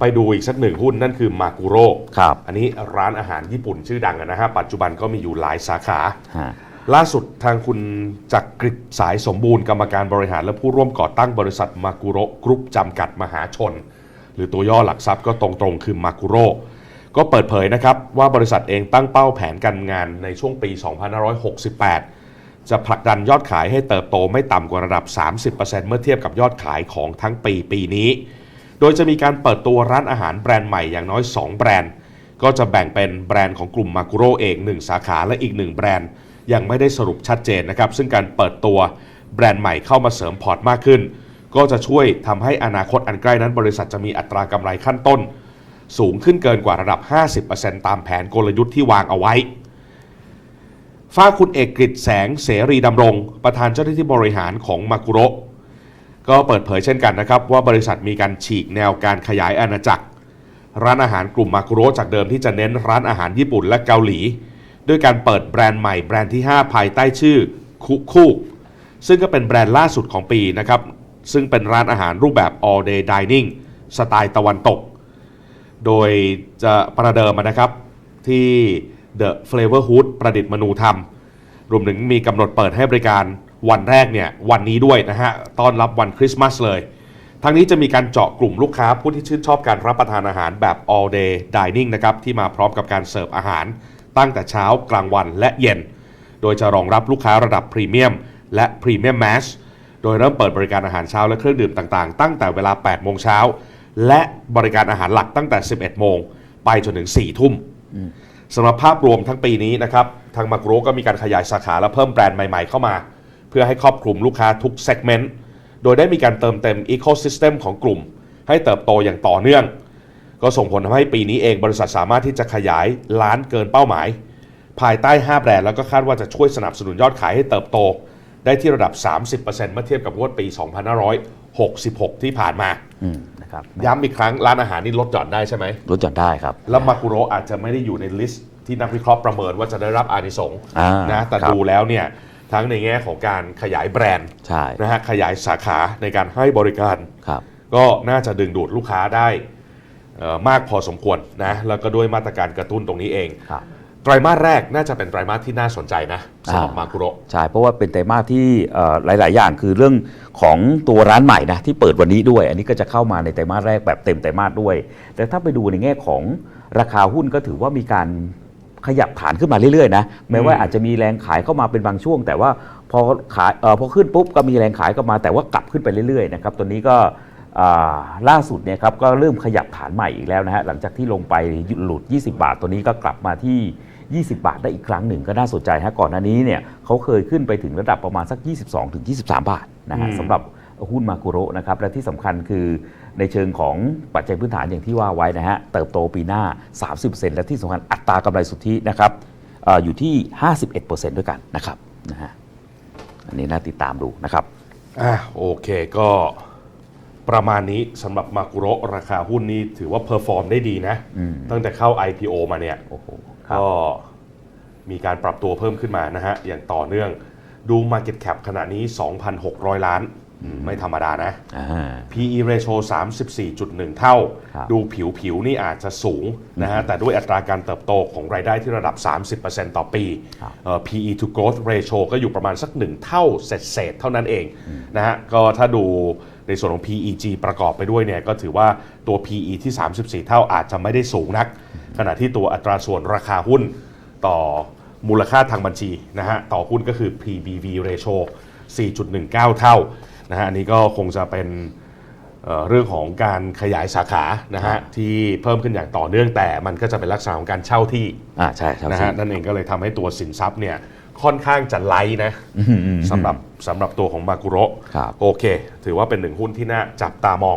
ไปดูอีกสักหนึ่งหุ้นนั่นคือมากุโรครับ อันนี้ร้านอาหารญี่ปุ่นชื่อดังอะนะฮะ ปัจจุบันก็มีอยู่หลายสาขาฮะล่าสุดทางคุณจักริดสายสมบูรณ์กรรมการบริหารและผู้ร่วมก่อตั้งบริษัทมากุโรกรุ๊ปจำกัดมหาชน หรือตัวย่อหลักทรัพย์ก็ตรงๆ คือมากุโรก็เปิดเผยนะครับ ว่าบริษัทเองตั้งเป้าแผนการงานในช่วงปี 2568 จะผลักดันยอดขายให้เติบโตไม่ต่ำกว่าระดับ 30%เมื่อเทียบกับยอดขายของทั้งปีปีนี้ โดยจะมีการเปิดตัวร้านอาหารแบรนด์ใหม่อย่างน้อย 2 แบรนด์ ก็จะแบ่งเป็นแบรนด์ของกลุ่มมากุโรเอง 1 สาขาและอีก 1 แบรนด์ ยังไม่ได้สรุปชัดเจนนะครับ ซึ่งการเปิดตัวแบรนด์ใหม่เข้ามาเสริมพอร์ตมากขึ้น ก็จะช่วยทำให้อนาคตอันใกล้นั้น บริษัทจะมีอัตรากำไรขั้นต้น สูงขึ้นเกินกว่าระดับ 50%ตามแผนกลยุทธ์ที่วางเอาไว้ฝ้าคุณเอกกฤษแสงเสรีดำรง ประธานเจ้าหน้าที่บริหารของมากุโร ก็เปิดเผยเช่นกันนะครับ ว่าบริษัทมีการฉีกแนวการขยายอาณาจักร ร้านอาหารกลุ่มมากุโรจากเดิมที่จะเน้นร้านอาหารญี่ปุ่นและเกาหลี ด้วยการเปิดแบรนด์ใหม่แบรนด์ที่ 5 ภายใต้ชื่อคุคูซึ่งก็เป็นแบรนด์ล่าสุดของปีนะครับ ซึ่งเป็นร้านอาหารรูปแบบ all day dining สไตล์ตะวันตก โดยจะประเดิมนะครับที่ The Flavor Hood ประดิษฐ์มนูธรรม รวมถึงมีกำหนดเปิดให้บริการ วันแรกเนี่ยวันนี้ด้วยนะฮะต้อนรับวันคริสต์มาสเลยทั้งนี้จะมีการเจาะกลุ่มลูกค้าผู้ที่ชื่นชอบการรับประทานอาหารแบบ all day dining นะครับที่มาพร้อมกับการเสิร์ฟอาหาร ตั้งแต่เช้ากลางวันและเย็น โดยจะรองรับลูกค้าระดับพรีเมียมและพรีเมียมแมสโดยเริ่มเปิดบริการอาหารเช้าและเครื่องดื่มต่างๆ ตั้งแต่เวลา 8 โมงเช้า และบริการอาหารหลักตั้งแต่ 11 โมง ไปจนถึง 4 ทุ่มสำหรับภาพรวมทั้งปีนี้นะครับทางมากุโรก็มีการขยายสาขาและเพิ่มแบรนด์ใหม่ๆเข้ามาเพื่อให้ครอบคลุมลูกค้าทุกเซกเมนต์โดยได้มีการเติมเต็ม Ecosystem ของกลุ่ม ให้เติบโตอย่างต่อเนื่อง ก็ส่งผลทำให้ปีนี้เองบริษัทสามารถที่จะขยายล้านเกินเป้าหมาย ภายใต้ 5 แบรนด์แล้วก็คาดว่าจะช่วยสนับสนุนยอดขายให้เติบโต ได้ที่ระดับ 30%เมื่อเทียบกับงวดปี 2566 ที่ผ่านมาอืมนะครับย้ำอีกครั้งร้านอาหารนี่ลดหย่อนได้ใช่ไหมลดหย่อนได้ครับ แล้วมากุโรอาจจะไม่ได้อยู่ในลิสต์ที่นักวิเคราะห์ประเมินว่าจะได้รับอานิสงส์อ่านะแต่ครับดูแล้วเนี่ย ทั้งในแง่ของการขยายแบรนด์ใช่นะฮะขยายสาขาในการให้บริการ ครับ ก็น่าจะดึงดูดลูกค้าได้เอ่อมากพอสมควรนะแล้วก็ด้วยมาตรการกระตุ้นตรงนี้เอง ครับ ไตรมาสแรกน่าจะเป็นไตรมาสที่น่าสนใจนะสำหรับอ่าม มากุโรใช่ เพราะว่าเป็นไตรมาสที่เอ่อหลาย ๆ อย่างคือเรื่องของตัวร้านใหม่นะที่เปิดวันนี้ด้วย อันนี้ก็จะเข้ามาในไตรมาสแรกแบบเต็มไตรมาสด้วย แต่ถ้าไปดูในแง่ของราคาหุ้นก็ถือว่ามีการ ขยับฐานขึ้นมาเรื่อยๆนะแม้ว่าอืมอาจจะมีแรงขายเข้ามาเป็นบางช่วง แต่ว่าพอขายเออพอขึ้นปุ๊บก็มีแรงขายเข้ามา แต่ว่ากลับขึ้นไปเรื่อยๆนะครับตัวนี้ก็อ่าล่าสุดเนี่ยครับก็เริ่มขยับฐานใหม่อีกแล้วนะฮะหลังจากที่ลงไปหลุด 20 บาท ตัวนี้ก็กลับมาที่ 20 บาทได้อีกครั้งหนึ่งก็น่าสนใจฮะก่อนหน้านี้เนี่ยเขาเคยขึ้นไปถึงระดับประมาณสัก 22ถึง23 บาทนะฮะอืมสำหรับ หุ้นมากุโระนะครับและที่สำคัญคือในเชิงของปัจจัยพื้นฐานอย่างที่ว่าไว้นะฮะเติบโตปีหน้า 30%และที่สำคัญอัตรากำไรสุทธินะครับเอออยู่ที่ 51%ด้วยกันนะครับนะฮะอันนี้น่าติดตามดูนะครับอะโอเคก็ประมาณนี้สำหรับมากุโรราคาหุ้นนี้ถือว่าเพอร์ฟอร์มได้ดีนะอืมตั้งแต่เข้า IPO มาเนี่ยโอ้โหครับก็มีการปรับตัวเพิ่มขึ้นมานะฮะ อย่างต่อเนื่องดู Market Cap ขณะนี้ 2,600 ล้านอืม ไม่ธรรมดานะอ่า PE ratio 34.1 เท่าครับดูผิวผิวๆนี่อาจจะสูงนะฮะ แต่ด้วยอัตราการเติบโตของรายได้ที่ระดับ 30%ต่อปีครับเอ่อ PE to growth ratio ก็อยู่ประมาณสัก 1 เท่าเศษๆเท่านั้นเองนะฮะ ก็ถ้าดูในส่วนของ PEG ประกอบไปด้วยเนี่ย ก็ถือว่าตัว PE ที่ 34 เท่าอาจจะไม่ได้สูงนัก ขณะที่ตัวอัตราส่วนราคาหุ้นต่อมูลค่าทางบัญชีนะฮะ ต่อหุ้นก็คือ PBV ratio 4.19 เท่า นะฮะอันนี้ก็คงจะเป็นเอ่อเรื่องของการขยายสาขานะฮะที่เพิ่มขึ้นอย่างต่อเนื่องแต่มันก็จะเป็นลักษณะของการเช่าที่อ่าใช่ครับนะฮะนั่นเองก็เลยทำให้ตัวสินทรัพย์เนี่ยค่อนข้างจะไลท์นะสำหรับสำหรับตัวของมากุโระครับ โอเค ถือว่าเป็นหนึ่งหุ้นที่น่าจับตามอง